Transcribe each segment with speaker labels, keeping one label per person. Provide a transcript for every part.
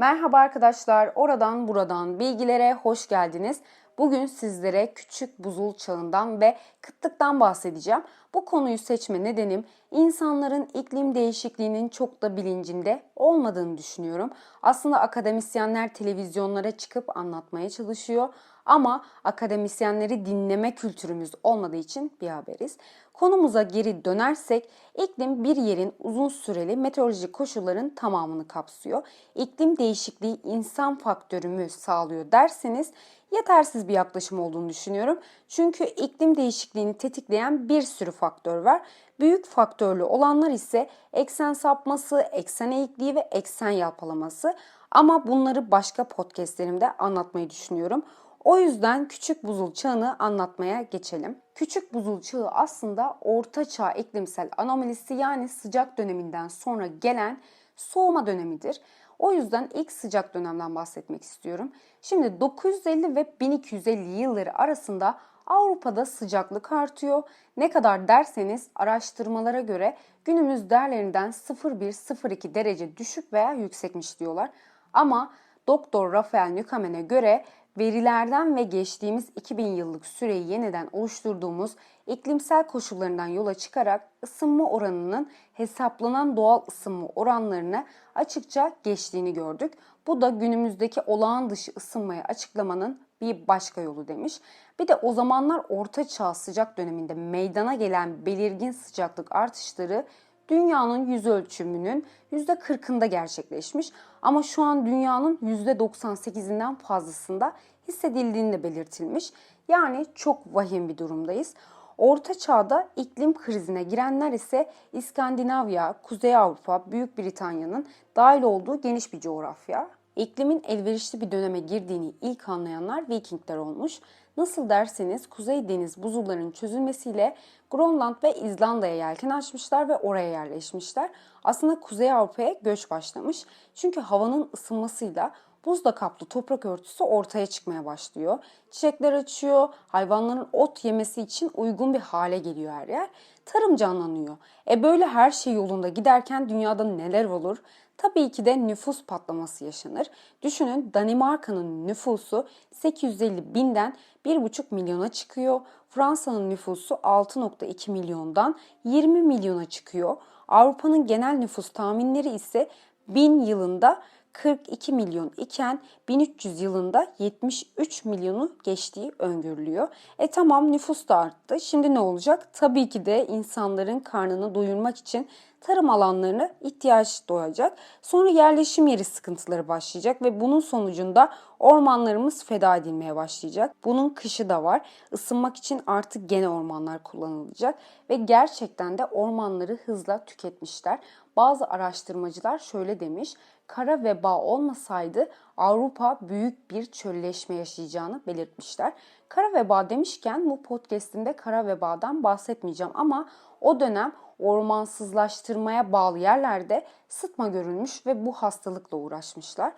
Speaker 1: Merhaba arkadaşlar, oradan buradan bilgilere hoş geldiniz. Bugün sizlere küçük buzul çağından ve kıtlıktan bahsedeceğim. Bu konuyu seçme nedenim insanların iklim değişikliğinin çok da bilincinde olmadığını düşünüyorum. Aslında akademisyenler televizyonlara çıkıp anlatmaya çalışıyor ama akademisyenleri dinleme kültürümüz olmadığı için bir haberiz. Konumuza geri dönersek iklim bir yerin uzun süreli meteorolojik koşulların tamamını kapsıyor. İklim değişikliği insan faktörü mü sağlıyor derseniz yetersiz bir yaklaşım olduğunu düşünüyorum. Çünkü iklim değişikliğini tetikleyen bir sürü faktör var. Büyük faktörlü olanlar ise eksen sapması, eksen eğikliği ve eksen yalpalaması. Ama bunları başka podcastlerimde anlatmayı düşünüyorum. O yüzden küçük buzul çağını anlatmaya geçelim. Küçük buzul çağı aslında orta çağ iklimsel anomalisi yani sıcak döneminden sonra gelen soğuma dönemidir. O yüzden ilk sıcak dönemden bahsetmek istiyorum. Şimdi 950 ve 1250 yılları arasında Avrupa'da sıcaklık artıyor. Ne kadar derseniz araştırmalara göre günümüz değerlerinden 0,1-0,2 derece düşük veya yüksekmiş diyorlar. Ama Doktor Rafael Nükamen'e göre verilerden ve geçtiğimiz 2000 yıllık süreyi yeniden oluşturduğumuz iklimsel koşullarından yola çıkarak ısınma oranının hesaplanan doğal ısınma oranlarını açıkça geçtiğini gördük. Bu da günümüzdeki olağan dışı ısınmayı açıklamanın bir başka yolu demiş. Bir de o zamanlar orta çağ sıcak döneminde meydana gelen belirgin sıcaklık artışları dünyanın yüz ölçümünün %40'ında gerçekleşmiş ama şu an dünyanın %98'inden fazlasında hissedildiğini de belirtilmiş. Yani çok vahim bir durumdayız. Orta Çağ'da iklim krizine girenler ise İskandinavya, Kuzey Avrupa, Büyük Britanya'nın dahil olduğu geniş bir coğrafya. İklimin elverişli bir döneme girdiğini ilk anlayanlar Vikingler olmuş. Nasıl derseniz Kuzey Deniz buzullarının çözülmesiyle Grönland ve İzlanda'ya yelken açmışlar ve oraya yerleşmişler. Aslında Kuzey Avrupa'ya göç başlamış. Çünkü havanın ısınmasıyla buzla kaplı toprak örtüsü ortaya çıkmaya başlıyor. Çiçekler açıyor, hayvanların ot yemesi için uygun bir hale geliyor her yer. Tarım canlanıyor. E böyle her şey yolunda giderken dünyada neler olur? Tabii ki de nüfus patlaması yaşanır. Düşünün Danimarka'nın nüfusu 850 binden 1,5 milyona çıkıyor. Fransa'nın nüfusu 6,2 milyondan 20 milyona çıkıyor. Avrupa'nın genel nüfus tahminleri ise 1000 yılında 42 milyon iken 1300 yılında 73 milyonu geçtiği öngörülüyor. E tamam nüfus da arttı. Şimdi ne olacak? Tabii ki de insanların karnını doyurmak için tarım alanlarına ihtiyaç doğacak. Sonra yerleşim yeri sıkıntıları başlayacak ve bunun sonucunda ormanlarımız feda edilmeye başlayacak. Bunun kışı da var. Isınmak için artık gene ormanlar kullanılacak ve gerçekten de ormanları hızla tüketmişler. Bazı araştırmacılar şöyle demiş kara veba olmasaydı Avrupa büyük bir çölleşme yaşayacağını belirtmişler. Kara veba demişken bu podcast'inde kara vebadan bahsetmeyeceğim ama o dönem ormansızlaştırmaya bağlı yerlerde sıtma görülmüş ve bu hastalıkla uğraşmışlar.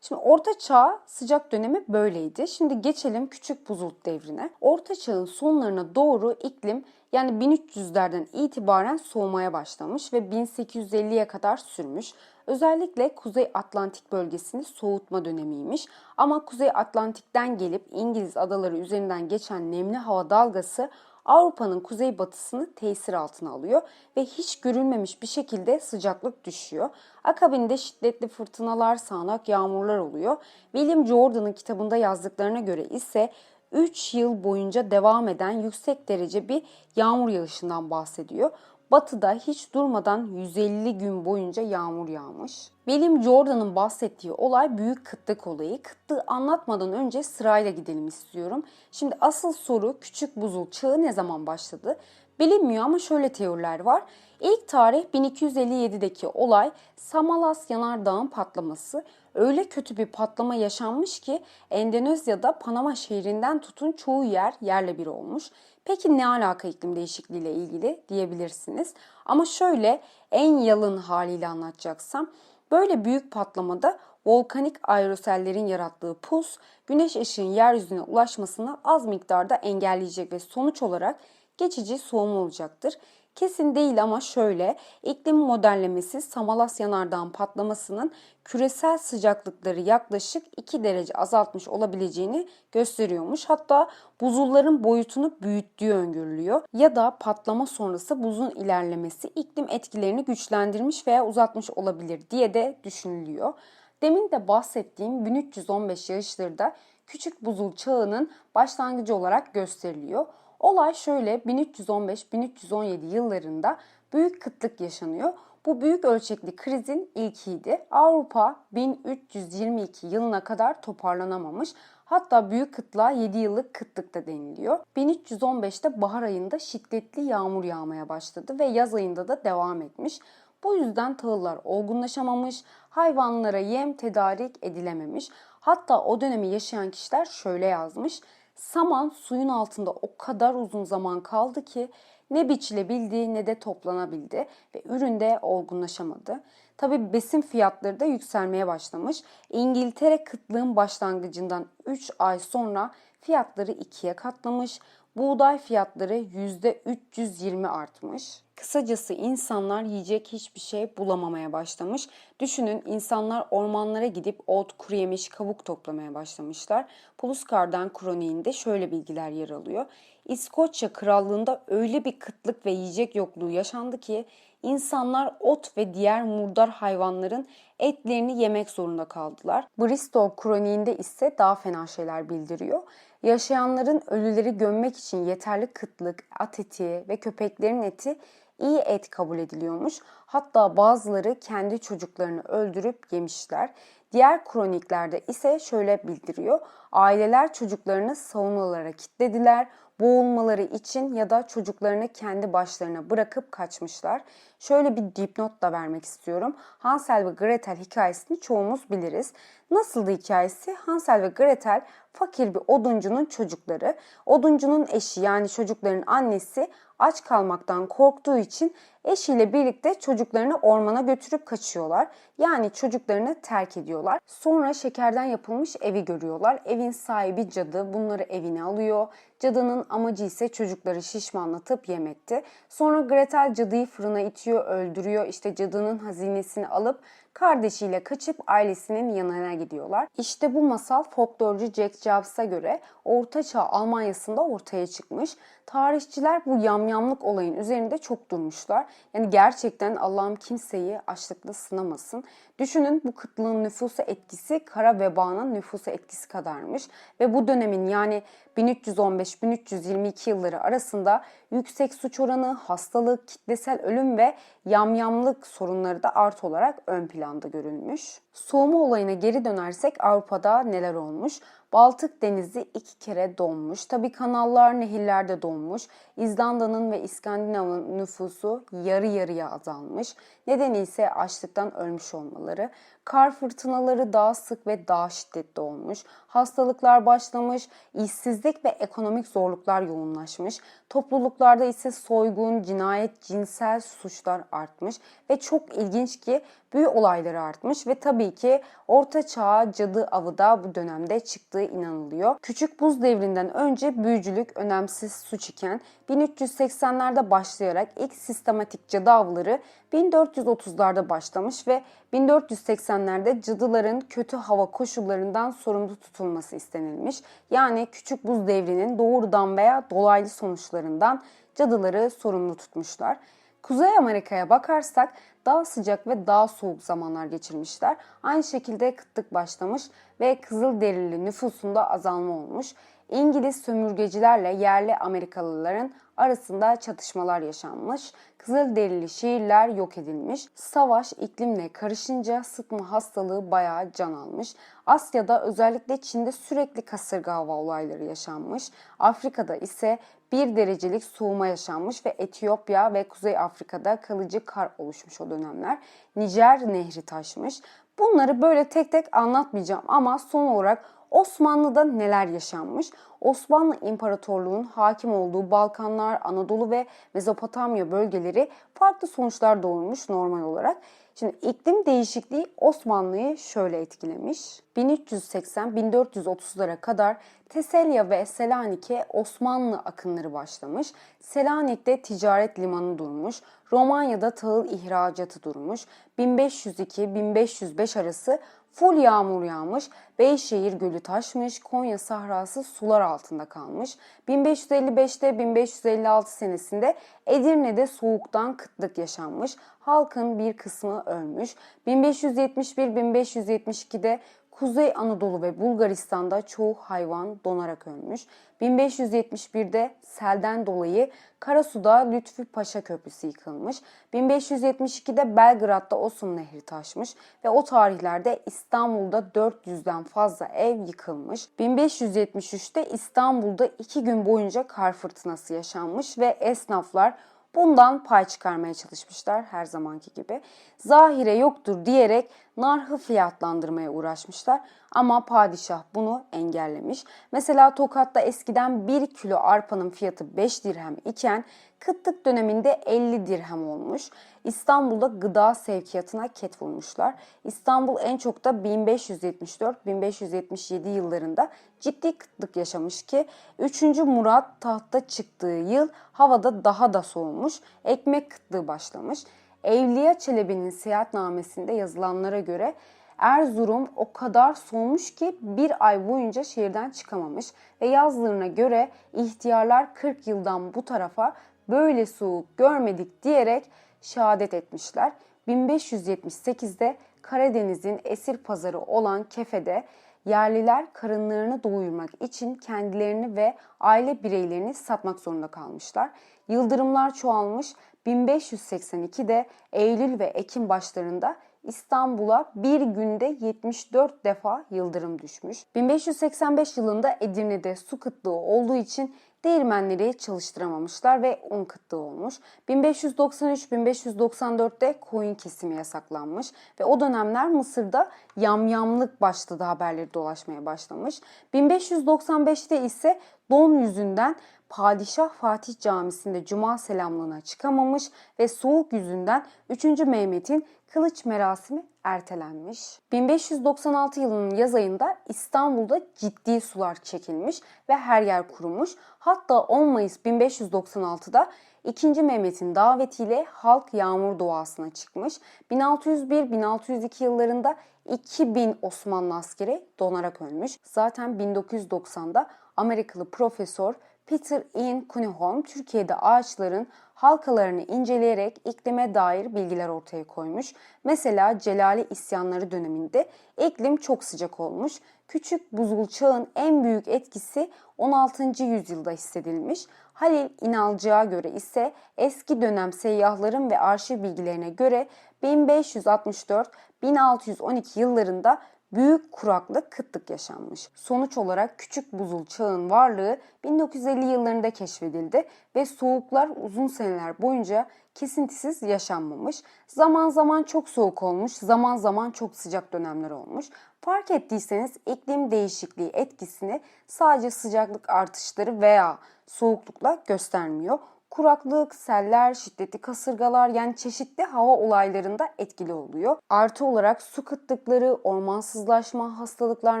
Speaker 1: Şimdi Orta Çağ sıcak dönemi böyleydi. Şimdi geçelim Küçük Buzul devrine. Orta Çağ'ın sonlarına doğru iklim yani 1300'lerden itibaren soğumaya başlamış ve 1850'ye kadar sürmüş. Özellikle Kuzey Atlantik bölgesini soğutma dönemiymiş. Ama Kuzey Atlantik'ten gelip İngiliz adaları üzerinden geçen nemli hava dalgası Avrupa'nın kuzeybatısını tesir altına alıyor ve hiç görülmemiş bir şekilde sıcaklık düşüyor. Akabinde şiddetli fırtınalar, sağanak yağmurlar oluyor. William Jordan'ın kitabında yazdıklarına göre ise 3 yıl boyunca devam eden yüksek derece bir yağmur yağışından bahsediyor. Batı'da hiç durmadan 150 gün boyunca yağmur yağmış. William Jordan'ın bahsettiği olay büyük kıtlık olayı. Kıtlığı anlatmadan önce sırayla gidelim istiyorum. Şimdi asıl soru küçük buzul çağı ne zaman başladı? Bilinmiyor ama şöyle teoriler var. İlk tarih 1257'deki olay Samalas yanardağın patlaması. Öyle kötü bir patlama yaşanmış ki Endonezya'da Panama şehrinden tutun çoğu yer yerle bir olmuş. Peki ne alaka iklim değişikliği ile ilgili diyebilirsiniz. Ama şöyle en yalın haliyle anlatacaksam böyle büyük patlamada volkanik aerosellerin yarattığı pus güneş ışığın yeryüzüne ulaşmasını az miktarda engelleyecek ve sonuç olarak geçici soğuma olacaktır. Kesin değil ama şöyle, iklim modellemesi Samalas yanardağın patlamasının küresel sıcaklıkları yaklaşık 2 derece azaltmış olabileceğini gösteriyormuş. Hatta buzulların boyutunu büyüttüğü öngörülüyor. Ya da patlama sonrası buzun ilerlemesi iklim etkilerini güçlendirmiş veya uzatmış olabilir diye de düşünülüyor. Demin de bahsettiğim 1315 yağışları da küçük buzul çağının başlangıcı olarak gösteriliyor. Olay şöyle 1315-1317 yıllarında büyük kıtlık yaşanıyor. Bu büyük ölçekli krizin ilkiydi. Avrupa 1322 yılına kadar toparlanamamış. Hatta büyük kıtlığa 7 yıllık kıtlık da deniliyor. 1315'te bahar ayında şiddetli yağmur yağmaya başladı ve yaz ayında da devam etmiş. Bu yüzden tahıllar olgunlaşamamış, hayvanlara yem tedarik edilememiş. Hatta o dönemi yaşayan kişiler şöyle yazmış. Saman suyun altında o kadar uzun zaman kaldı ki ne biçilebildi ne de toplanabildi ve üründe olgunlaşamadı. Tabi besin fiyatları da yükselmeye başlamış. İngiltere kıtlığın başlangıcından 3 ay sonra fiyatları ikiye katlamış. Buğday fiyatları %320 artmış. Kısacası insanlar yiyecek hiçbir şey bulamamaya başlamış. Düşünün insanlar ormanlara gidip ot, kuru yemiş, kabuk toplamaya başlamışlar. Puluskar'dan kroniğinde şöyle bilgiler yer alıyor. İskoçya krallığında öyle bir kıtlık ve yiyecek yokluğu yaşandı ki insanlar ot ve diğer murdar hayvanların etlerini yemek zorunda kaldılar. Bristol kroniğinde ise daha fena şeyler bildiriyor. Yaşayanların ölüleri gömmek için yeterli kıtlık, at eti ve köpeklerin eti iyi et kabul ediliyormuş. Hatta bazıları kendi çocuklarını öldürüp yemişler. Diğer kroniklerde ise şöyle bildiriyor. Aileler çocuklarını saunalara kilitlediler. Boğulmaları için ya da çocuklarını kendi başlarına bırakıp kaçmışlar. Şöyle bir dipnot da vermek istiyorum. Hansel ve Gretel hikayesini çoğumuz biliriz. Nasıldı hikayesi? Hansel ve Gretel fakir bir oduncunun çocukları. Oduncunun eşi yani çocukların annesi aç kalmaktan korktuğu için eşiyle birlikte çocuklarını ormana götürüp kaçıyorlar. Yani çocuklarını terk ediyorlar. Sonra şekerden yapılmış evi görüyorlar. Evin sahibi cadı bunları evine alıyor. Cadının amacı ise çocukları şişmanlatıp yemekti. Sonra Gretel cadıyı fırına itiyor, öldürüyor. İşte cadının hazinesini alıp kardeşiyle kaçıp ailesinin yanına gidiyorlar. İşte bu masal folklorcu Jack Jobbs'a göre Ortaçağ Almanya'sında ortaya çıkmış. Tarihçiler bu yamyamlık olayın üzerinde çok durmuşlar. Yani gerçekten Allah'ım kimseyi açlıkla sınamasın. Düşünün bu kıtlığın nüfusa etkisi kara vebanın nüfusa etkisi kadarmış. Ve bu dönemin yani 1315-1322 yılları arasında yüksek suç oranı, hastalık, kitlesel ölüm ve yamyamlık sorunları da art olarak ön planda görülmüş. Soğuma olayına geri dönersek Avrupa'da neler olmuş? Baltık Denizi iki kere donmuş. Tabi kanallar, nehirler de donmuş. İzlanda'nın ve İskandinav'ın nüfusu yarı yarıya azalmış. Nedeni ise açlıktan ölmüş olmaları. Kar fırtınaları daha sık ve daha şiddetli olmuş. Hastalıklar başlamış, işsizlik ve ekonomik zorluklar yoğunlaşmış. Topluluklarda ise soygun, cinayet, cinsel suçlar artmış ve çok ilginç ki büyü olayları artmış ve tabii ki Orta Çağ cadı avı da bu dönemde çıktığı inanılıyor. Küçük buz devrinden önce büyücülük önemsiz suç iken 1380'lerde başlayarak ilk sistematik cadı avları 1430'larda başlamış ve 1480'lerde cadıların kötü hava koşullarından sorumlu tutulması istenilmiş. Yani küçük buz devrinin doğrudan veya dolaylı sonuçlarından cadıları sorumlu tutmuşlar. Kuzey Amerika'ya bakarsak daha sıcak ve daha soğuk zamanlar geçirmişler. Aynı şekilde kıtlık başlamış ve kızıl derili nüfusunda azalma olmuş. İngiliz sömürgecilerle yerli Amerikalıların arasında çatışmalar yaşanmış. Kızıl derili şehirler yok edilmiş. Savaş iklimle karışınca sıtma hastalığı bayağı can almış. Asya'da özellikle Çin'de sürekli kasırga hava olayları yaşanmış. Afrika'da ise bir derecelik soğuma yaşanmış ve Etiyopya ve Kuzey Afrika'da kalıcı kar oluşmuş o dönemler. Nijer nehri taşmış. Bunları böyle tek tek anlatmayacağım ama son olarak Osmanlı'da neler yaşanmış? Osmanlı İmparatorluğu'nun hakim olduğu Balkanlar, Anadolu ve Mezopotamya bölgeleri farklı sonuçlar doğurmuş normal olarak. Şimdi iklim değişikliği Osmanlı'yı şöyle etkilemiş. 1380-1430'lara kadar Teselya ve Selanike Osmanlı akınları başlamış. Selanik'te ticaret limanı durmuş. Romanya'da tahıl ihracatı durmuş. 1502-1505 arası full yağmur yağmış. Beyşehir gölü taşmış. Konya sahrası sular altında kalmış. 1555'te 1556 senesinde Edirne'de soğuktan kıtlık yaşanmış. Halkın bir kısmı ölmüş. 1571-1572'de Kuzey Anadolu ve Bulgaristan'da çoğu hayvan donarak ölmüş. 1571'de selden dolayı Karasu'da Lütfü Paşa Köprüsü yıkılmış. 1572'de Belgrad'da Osum Nehri taşmış ve o tarihlerde İstanbul'da 400'den fazla ev yıkılmış. 1573'te İstanbul'da 2 gün boyunca kar fırtınası yaşanmış ve esnaflar Bundan pay çıkarmaya çalışmışlar her zamanki gibi. Zahire yoktur diyerek narhı fiyatlandırmaya uğraşmışlar ama padişah bunu engellemiş. Mesela Tokat'ta eskiden 1 kilo arpanın fiyatı 5 dirhem iken kıtlık döneminde 50 dirhem olmuş. İstanbul'da gıda sevkiyatına ket vurmuşlar. İstanbul en çok da 1574-1577 yıllarında ciddi kıtlık yaşamış ki 3. Murat tahta çıktığı yıl havada daha da soğumuş. Ekmek kıtlığı başlamış. Evliya Çelebi'nin seyahatnamesinde yazılanlara göre Erzurum o kadar soğumuş ki bir ay boyunca şehirden çıkamamış ve yazlarına göre ihtiyarlar 40 yıldan bu tarafa böyle soğuk görmedik diyerek şehadet etmişler. 1578'de Karadeniz'in esir pazarı olan Kefe'de yerliler karınlarını doyurmak için kendilerini ve aile bireylerini satmak zorunda kalmışlar. Yıldırımlar çoğalmış. 1582'de Eylül ve Ekim başlarında İstanbul'a bir günde 74 defa yıldırım düşmüş. 1585 yılında Edirne'de su kıtlığı olduğu için değirmenleri çalıştıramamışlar ve un kıtlığı olmuş. 1593-1594'te koyun kesimi yasaklanmış ve o dönemler Mısır'da yamyamlık başladı haberleri dolaşmaya başlamış. 1595'te ise don yüzünden Padişah Fatih Camisi'nde cuma selamlığına çıkamamış ve soğuk yüzünden 3. Mehmet'in kılıç merasimi ertelenmiş. 1596 yılının yaz ayında İstanbul'da ciddi sular çekilmiş ve her yer kurumuş. Hatta 10 Mayıs 1596'da 2. Mehmet'in davetiyle halk yağmur doğasına çıkmış. 1601-1602 yıllarında 2000 Osmanlı askeri donarak ölmüş. Zaten 1990'da Amerikalı profesör Peter Ian Cunningham Türkiye'de ağaçların halkalarını inceleyerek iklime dair bilgiler ortaya koymuş. Mesela Celali isyanları döneminde iklim çok sıcak olmuş. Küçük buzul çağın en büyük etkisi 16. yüzyılda hissedilmiş. Halil İnalcı'ya göre ise eski dönem seyyahların ve arşiv bilgilerine göre 1564-1612 yıllarında büyük kuraklık, kıtlık yaşanmış. Sonuç olarak küçük buzul çağın varlığı 1950 yıllarında keşfedildi ve soğuklar uzun seneler boyunca kesintisiz yaşanmamış. Zaman zaman çok soğuk olmuş, zaman zaman çok sıcak dönemler olmuş. Fark ettiyseniz iklim değişikliği etkisini sadece sıcaklık artışları veya soğuklukla göstermiyor kuraklık, seller, şiddetli kasırgalar yani çeşitli hava olaylarında etkili oluyor. Artı olarak su kıtlıkları, ormansızlaşma, hastalıklar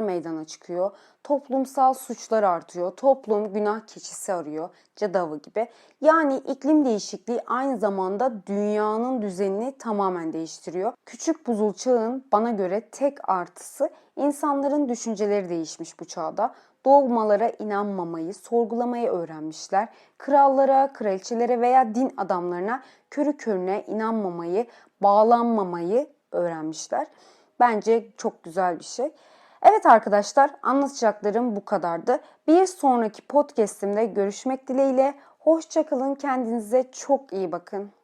Speaker 1: meydana çıkıyor. Toplumsal suçlar artıyor. Toplum günah keçisi arıyor. Cadavı gibi. Yani iklim değişikliği aynı zamanda dünyanın düzenini tamamen değiştiriyor. Küçük buzul çağın bana göre tek artısı insanların düşünceleri değişmiş bu çağda dogmalara inanmamayı, sorgulamayı öğrenmişler. Krallara, kraliçelere veya din adamlarına körü körüne inanmamayı, bağlanmamayı öğrenmişler. Bence çok güzel bir şey. Evet arkadaşlar anlatacaklarım bu kadardı. Bir sonraki podcastimde görüşmek dileğiyle. Hoşçakalın kendinize çok iyi bakın.